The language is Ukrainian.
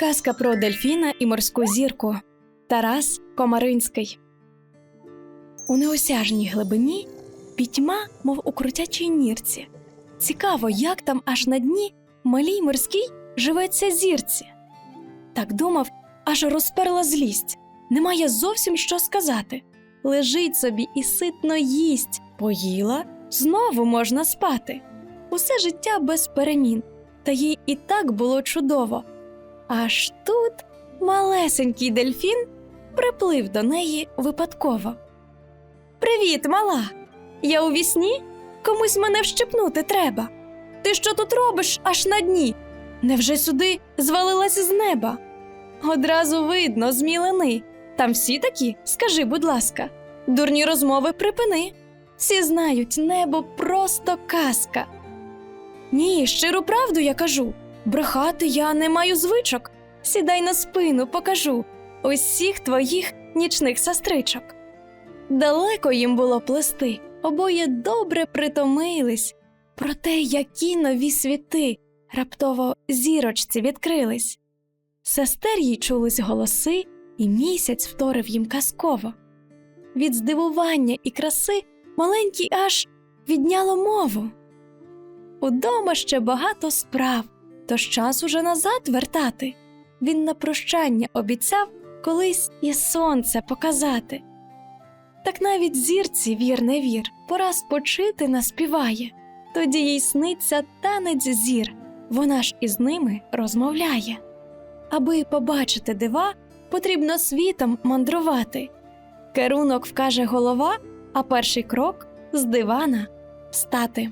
Казка про дельфіна і морську зірку Тарас Комаринський. У неосяжній глибині пітьма, мов у крутячій нірці. Цікаво, як там аж на дні малій морській живеться зірці. Так думав, аж розперла злість. Немає зовсім що сказати. Лежить собі і ситно їсть. Поїла, знову можна спати. Усе життя без перемін, та їй і так було чудово. Аж тут малесенький дельфін приплив до неї випадково. Привіт, мала! Я у вісні? Комусь мене вщипнути треба. Ти що тут робиш аж на дні? Невже сюди звалилась з неба? Одразу видно, з мілини. Там всі такі, скажи, будь ласка, дурні розмови припини. Всі знають, небо просто казка. Ні, щиру правду я кажу. Брехати я не маю звичок. Сідай на спину, покажу усіх твоїх нічних сестричок. Далеко їм було плести, обоє добре притомились. Проте які нові світи раптово зірочці відкрились. Сестер їй чулись голоси, і місяць вторив їм казково. Від здивування і краси маленький аж відняло мову. Удома ще багато справ, тож час уже назад вертати. Він на прощання обіцяв колись і сонце показати. Так навіть зірці вір не вір, пора спочити наспіває. Тоді їй сниться танець зір, вона ж із ними розмовляє. Аби побачити дива, потрібно світом мандрувати. Керунок вкаже голова, а перший крок з дивана стати.